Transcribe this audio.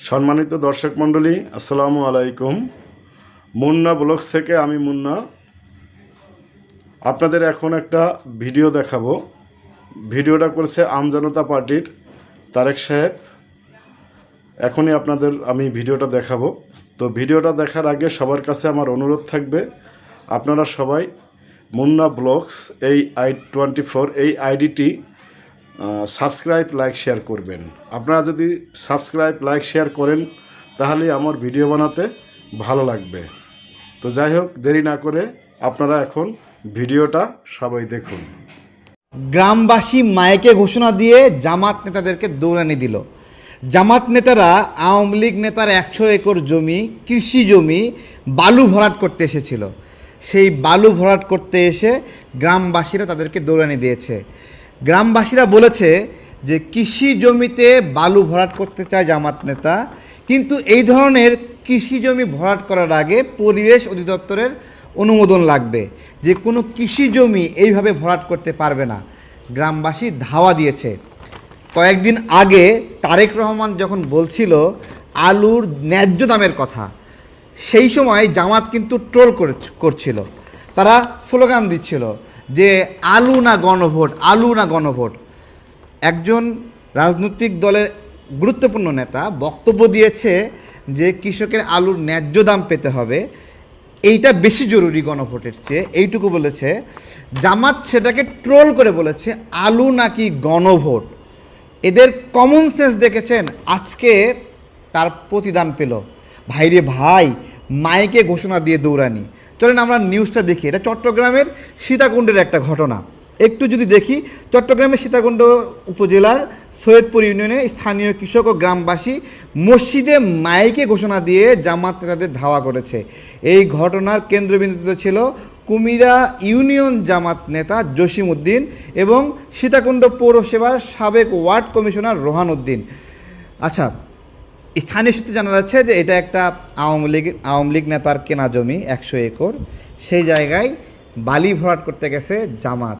সম্মানিত দর্শক মণ্ডলী, আসসালামু আলাইকুম। মুন্না ব্লগস থেকে আমি মুন্না। আপনাদের এখন একটা ভিডিও দেখাবো। ভিডিওটা করেছে আমজনতা পার্টির তারেক সাহেব। এখনই আপনাদের আমি ভিডিওটা দেখাবো। তো ভিডিওটা দেখার আগে সবার কাছে আমার অনুরোধ থাকবে, আপনারা সবাই মুন্না ব্লগস, এই আই টোয়েন্টি ফোর, এই আইডিটি সাবস্ক্রাইব লাইক শেয়ার করবেন। আপনারা যদি সাবস্ক্রাইব লাইক শেয়ার করেন, তাহলে আমার ভিডিও বানাতে ভালো লাগবে। তো যাই হোক, দেরি না করে আপনারা এখন ভিডিওটা সবাই দেখুন। গ্রামবাসী মায়েকে ঘোষণা দিয়ে জামাত নেতাদেরকে দৌড়ানি দিল। জামাত নেতারা আওয়ামী লীগ নেতার একশো একর জমি, কৃষি জমি, বালু ভরাট করতে এসেছিল। সেই বালু ভরাট করতে এসে গ্রামবাসীরা তাদেরকে দৌড়ানি দিয়েছে। গ্রামবাসীরা বলেছে যে কৃষি জমিতে বালু ভরাট করতে চায় জামাত নেতা, কিন্তু এই ধরনের কৃষি জমি ভরাট করার আগে পরিবেশ অধিদপ্তরের অনুমোদন লাগবে যে কোনো কৃষি জমি এইভাবে ভরাট করতে পারবে না। গ্রামবাসী ধাওয়া দিয়েছে। কয়েকদিন আগে তারেক রহমান যখন বলছিল আলুর ন্যায্য দামের কথা, সেই সময় জামাত কিন্তু ট্রোল করে- করছিল। তারা স্লোগান দিচ্ছিল যে আলু না গণভোট, আলু না গণভোট। একজন রাজনৈতিক দলের গুরুত্বপূর্ণ নেতা বক্তব্য দিয়েছে যে কৃষকের আলুর ন্যায্য দাম পেতে হবে। এইটা বেশি জরুরি গণভোটের চেয়ে। এইটুকু বলেছে, জামাত সেটাকে ট্রোল করে বলেছে, আলু নাকি গণভোট। এদের কমন সেন্স দেখেছেন, আজকে তার প্রতিদান পেল। ভাইরে ভাই, মাইকে ঘোষণা দিয়ে দৌড়ানি। চলেন আমরা নিউজটা দেখি। এটা চট্টগ্রামের সীতাকুণ্ডের একটা ঘটনা। একটু যদি দেখি, চট্টগ্রামের সীতাকুণ্ড উপজেলার সৈয়দপুর ইউনিয়নে স্থানীয় কৃষক ও গ্রামবাসী মসজিদে মাইকে ঘোষণা দিয়ে জামাত নেতাদের ধাওয়া করেছে। এই ঘটনার কেন্দ্রবিন্দুতে ছিল কুমিরা ইউনিয়ন জামাত নেতা জসিম উদ্দিন এবং সীতাকুণ্ড পৌরসভার সাবেক ওয়ার্ড কমিশনার রোহান উদ্দিন। আচ্ছা স্থানীয় সূত্রে জানা যাচ্ছে যে এটা একটা আওয়ামী লীগ আওয়ামী লীগ নেতার কেনা জমি, একশো একর। সেই জায়গায় বালি ভরাট করতে গেছে জামাত।